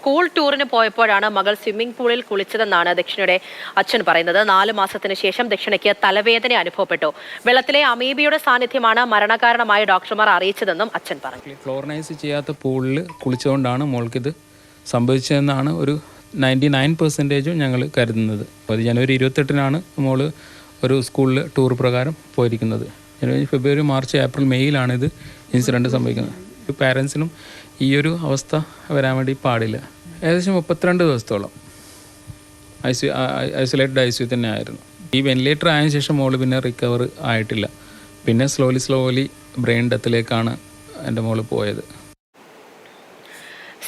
School ടൂറിന് പോയപ്പോഴാണ് മകൾ സ്വിമ്മിംഗ് പൂളിൽ കുളിച്ചതെന്നാണ് ദക്ഷിണയുടെ അച്ഛൻ പറയുന്നത്. നാല് മാസത്തിന് ശേഷം ദക്ഷിണയ്ക്ക് തലവേദന അനുഭവപ്പെട്ടു. വെള്ളത്തിലെ അമീബിയുടെ സാന്നിധ്യമാണ് മരണകാരണമായി ഡോക്ടർമാർ അറിയിച്ചതെന്നും അച്ഛൻ പറഞ്ഞു. ക്ലോറിനൈസ് ചെയ്യാത്ത പൂളിൽ കുളിച്ചുകൊണ്ടാണ് ഇത് സംഭവിച്ചതെന്നാണ് ഒരു നയന്റി നയൻ പെർസെന്റേജും ഞങ്ങൾ കരുതുന്നത്. അത് ജനുവരി ഇരുപത്തെട്ടിനാണ് മോൾ ഒരു സ്കൂളിൽ ടൂർ പ്രകാരം പോയിരിക്കുന്നത്. ജനുവരി ഫെബ്രുവരി മാർച്ച് ഏപ്രിൽ മെയ്യിലാണ് ഇത് ഇൻസിഡന്റ് സംഭവിക്കുന്നത്. പാരൻസിനും ഈ ഒരു അവസ്ഥ വരാൻ വേണ്ടി പാടില്ല. ഏകദേശം മുപ്പത്തിരണ്ട് ദിവസത്തോളം I C isolated I C തന്നെ ആയിരുന്നു. ഈ വെന്റിലേറ്റർ ആയതിനു ശേഷം മോൾ പിന്നെ റിക്കവർ ആയിട്ടില്ല. പിന്നെ സ്ലോലി സ്ലോലി ബ്രെയിൻ ഡെത്തിലേക്കാണ് എന്റെ മോൾ പോയത്.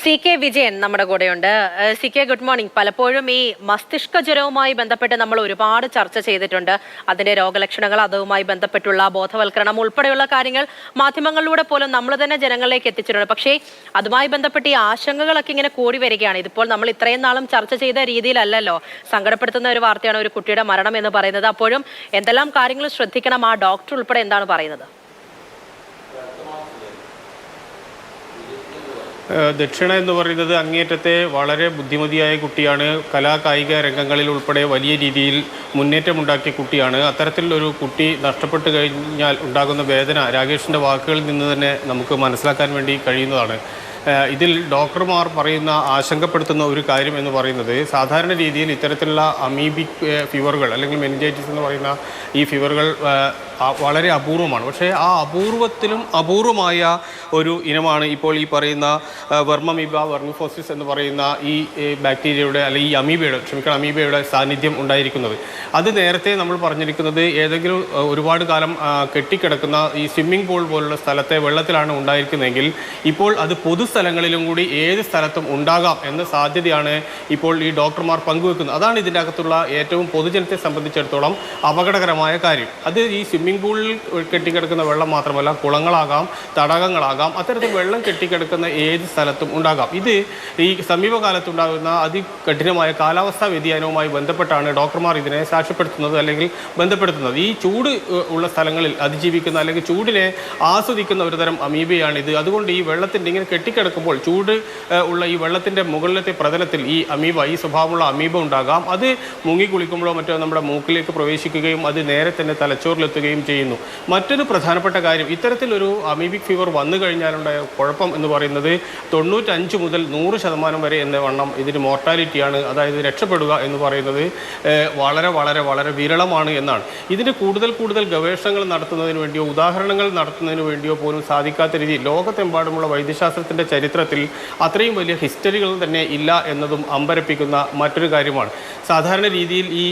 സി കെ വിജയൻ നമ്മുടെ കൂടെയുണ്ട്. C K good morning. പലപ്പോഴും ഈ മസ്തിഷ്ക ജ്വരവുമായി ബന്ധപ്പെട്ട് നമ്മൾ ഒരുപാട് ചർച്ച ചെയ്തിട്ടുണ്ട്. അതിന്റെ രോഗലക്ഷണങ്ങൾ അതുമായി ബന്ധപ്പെട്ടുള്ള ബോധവൽക്കരണം ഉൾപ്പെടെയുള്ള കാര്യങ്ങൾ മാധ്യമങ്ങളിലൂടെ പോലും നമ്മൾ തന്നെ ജനങ്ങളിലേക്ക് എത്തിച്ചിട്ടുണ്ട്. പക്ഷേ അതുമായി ബന്ധപ്പെട്ട് ഈ ആശങ്കകളൊക്കെ ഇങ്ങനെ കൂടി വരികയാണ്. ഇതിപ്പോൾ നമ്മൾ ഇത്രയും നാളും ചർച്ച ചെയ്ത രീതിയിലല്ലല്ലോ. സങ്കടപ്പെടുത്തുന്ന ഒരു വാർത്തയാണ് ഒരു കുട്ടിയുടെ മരണം എന്ന് പറയുന്നത്. അപ്പോഴും എന്തെല്ലാം കാര്യങ്ങൾ ശ്രദ്ധിക്കണം ആ ഡോക്ടർ ഉൾപ്പെടെ എന്താണ് പറയുന്നത്? ദക്ഷിണ എന്ന് പറയുന്നത് അങ്ങേറ്റത്തെ വളരെ ബുദ്ധിമതിയായ കുട്ടിയാണ്. കലാ കായിക രംഗങ്ങളിൽ ഉൾപ്പെടെ വലിയ രീതിയിൽ മുന്നേറ്റമുണ്ടാക്കിയ കുട്ടിയാണ്. അത്തരത്തിലൊരു കുട്ടി നഷ്ടപ്പെട്ടു കഴിഞ്ഞാൽ ഉണ്ടാകുന്ന വേദന രാകേഷിന്റെ വാക്കുകളിൽ നിന്ന് തന്നെ നമുക്ക് മനസ്സിലാക്കാൻ വേണ്ടി കഴിയുന്നതാണ്. ഇതിൽ ഡോക്ടർമാർ പറയുന്ന ആശങ്കപ്പെടുത്തുന്ന ഒരു കാര്യം എന്ന് പറയുന്നത് സാധാരണ രീതിയിൽ ഇത്തരത്തിലുള്ള അമീബിക് ഫീവറുകൾ അല്ലെങ്കിൽ മെനിഞ്ചൈറ്റിസ് എന്ന് പറയുന്ന ഈ ഫീവറുകൾ വളരെ അപൂർവമാണ്. പക്ഷേ ആ അപൂർവത്തിലും അപൂർവമായ ഒരു ഇനമാണ് ഇപ്പോൾ ഈ പറയുന്ന വെർമമീബ വെർമിഫോസിസ് എന്ന് പറയുന്ന ഈ ബാക്ടീരിയയുടെ അല്ലെങ്കിൽ ഈ അമീബയുടെ ക്ഷമിക്കണം അമീബയുടെ സാന്നിധ്യം ഉണ്ടായിരിക്കുന്നത്. അത് നേരത്തെ നമ്മൾ പറഞ്ഞിരിക്കുന്നത് ഏതെങ്കിലും ഒരുപാട് കാലം കെട്ടിക്കിടക്കുന്ന ഈ സ്വിമ്മിംഗ് പൂൾ പോലുള്ള സ്ഥലത്തെ വെള്ളത്തിലാണ് ഉണ്ടായിരിക്കുന്നതെങ്കിൽ ഇപ്പോൾ അത് പൊതുസ്ഥലങ്ങളിലും കൂടി ഏത് സ്ഥലത്തും ഉണ്ടാകാം എന്ന സാധ്യതയാണ് ഇപ്പോൾ ഈ ഡോക്ടർമാർ പങ്കുവെക്കുന്നത്. അതാണ് ഇതിന്റെ അകത്തുള്ള ഏറ്റവും പൊതുജനത്തെ സംബന്ധിച്ചിടത്തോളം അപകടകരമായ കാര്യം. അത് ഈ സ്വിമ്മിംഗ് പൂളിൽ കെട്ടിക്കിടക്കുന്ന വെള്ളം മാത്രമല്ല കുളങ്ങളാകാം തടാകങ്ങളാകാം അത്തരത്തിൽ വെള്ളം കെട്ടിക്കിടക്കുന്ന ഏത് സ്ഥലത്തും ഉണ്ടാകാം. ഇത് ഈ സമീപകാലത്തുണ്ടാകുന്ന അതികഠിനമായ കാലാവസ്ഥാ വ്യതിയാനവുമായി ബന്ധപ്പെട്ടാണ് ഡോക്ടർമാർ ഇതിനെ സാക്ഷ്യപ്പെടുത്തുന്നത് അല്ലെങ്കിൽ ബന്ധപ്പെടുത്തുന്നത്. ഈ ചൂട് ഉള്ള സ്ഥലങ്ങളിൽ അതിജീവിക്കുന്ന അല്ലെങ്കിൽ ചൂടിനെ ആസ്വദിക്കുന്ന ഒരു തരം അമീബയാണിത് അതുകൊണ്ട് ഈ വെള്ളത്തിന്റെ ഇങ്ങനെ കെട്ടിക്കിടക്കുമ്പോൾ ചൂട് ഉള്ള ഈ വെള്ളത്തിന്റെ മുകളിലത്തെ പ്രതലത്തിൽ ഈ അമീബ ഈ സ്വഭാവമുള്ള അമീബ ഉണ്ടാകാം. അത് മുങ്ങി കുളിക്കുമ്പോഴോ മറ്റോ നമ്മുടെ മൂക്കിലേക്ക് പ്രവേശിക്കുകയും അത് നേരെ തന്നെ തലച്ചോറിലെത്തുകയും ചെയ്യുന്നു. മറ്റൊരു പ്രധാനപ്പെട്ട കാര്യം ഇത്തരത്തിലൊരു അമീബിക് ഫീവർ വന്നു കഴിഞ്ഞാലുണ്ടായ കുഴപ്പം എന്ന് പറയുന്നത് തൊണ്ണൂറ്റഞ്ച് മുതൽ നൂറ് ശതമാനം വരെ എന്ന വണ്ണം ഇതിന് മോർട്ടാലിറ്റിയാണ് അതായത് രക്ഷപ്പെടുക എന്ന് പറയുന്നത് വളരെ വളരെ വളരെ വിരളമാണ് എന്നാണ്. ഇതിന് കൂടുതൽ കൂടുതൽ ഗവേഷണങ്ങൾ നടത്തുന്നതിന് വേണ്ടിയോ ഉദാഹരണങ്ങൾ നടത്തുന്നതിന് വേണ്ടിയോ പോലും സാധിക്കാത്ത രീതിയിൽ ലോകത്തെമ്പാടുമുള്ള വൈദ്യശാസ്ത്രത്തിന്റെ ചരിത്രത്തിൽ അത്രയും വലിയ ഹിസ്റ്ററികൾ തന്നെ ഇല്ല എന്നതും അമ്പരപ്പിക്കുന്ന മറ്റൊരു കാര്യമാണ്. സാധാരണ രീതിയിൽ ഈ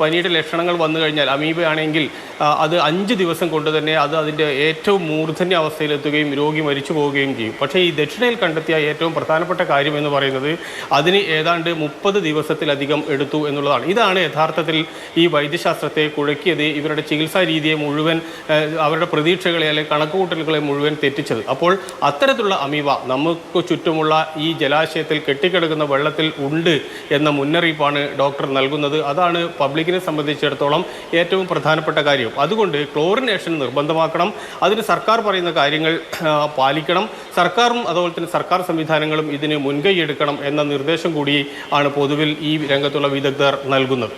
പനിയുടെ ലക്ഷണങ്ങൾ വന്നു കഴിഞ്ഞാൽ അമീബ ആണെങ്കിൽ അത് അഞ്ച് ദിവസം കൊണ്ട് തന്നെ അത് അതിന്റെ ഏറ്റവും മൂർധന്യ അവസ്ഥയിലെത്തുകയും രോഗി മരിച്ചു പോവുകയും ചെയ്യും. പക്ഷേ ഈ ദക്ഷിണയിൽ കണ്ടെത്തിയ ഏറ്റവും പ്രധാനപ്പെട്ട കാര്യം എന്ന് പറയുന്നത് അതിന് ഏതാണ്ട് മുപ്പത് ദിവസത്തിലധികം എടുത്തു എന്നുള്ളതാണ്. ഇതാണ് യഥാർത്ഥത്തിൽ ഈ വൈദ്യശാസ്ത്രത്തെ കുഴക്കിയത് ഇവരുടെ ചികിത്സാ രീതിയെ മുഴുവൻ അവരുടെ പ്രതീക്ഷകളെ അല്ലെങ്കിൽ കണക്കുകൂട്ടലുകളെ മുഴുവൻ തെറ്റിച്ചത്. അപ്പോൾ അത്തരത്തിലുള്ള അമീബ നമുക്ക് ചുറ്റുമുള്ള ഈ ജലാശയത്തിൽ കെട്ടിക്കിടക്കുന്ന വെള്ളത്തിൽ ഉണ്ട് എന്ന മുന്നറിയിപ്പാണ് ഡോക്ടർ നൽകുന്നത്. അതാണ് പബ്ലിക്കിനെ സംബന്ധിച്ചിടത്തോളം ഏറ്റവും പ്രധാനപ്പെട്ട കാര്യം. അതുകൊണ്ട് ക്ലോറിനേഷൻ നിർബന്ധമാക്കണം. അതിന് സർക്കാർ പറയുന്ന കാര്യങ്ങൾ പാലിക്കണം. സർക്കാരും അതുപോലെ തന്നെ സർക്കാർ സംവിധാനങ്ങളും ഇതിന് മുൻകൈയെടുക്കണം എന്ന നിർദ്ദേശം കൂടി ആണ് പൊതുവിൽ ഈ രംഗത്തുള്ള വിദഗ്ധർ നൽകുന്നത്.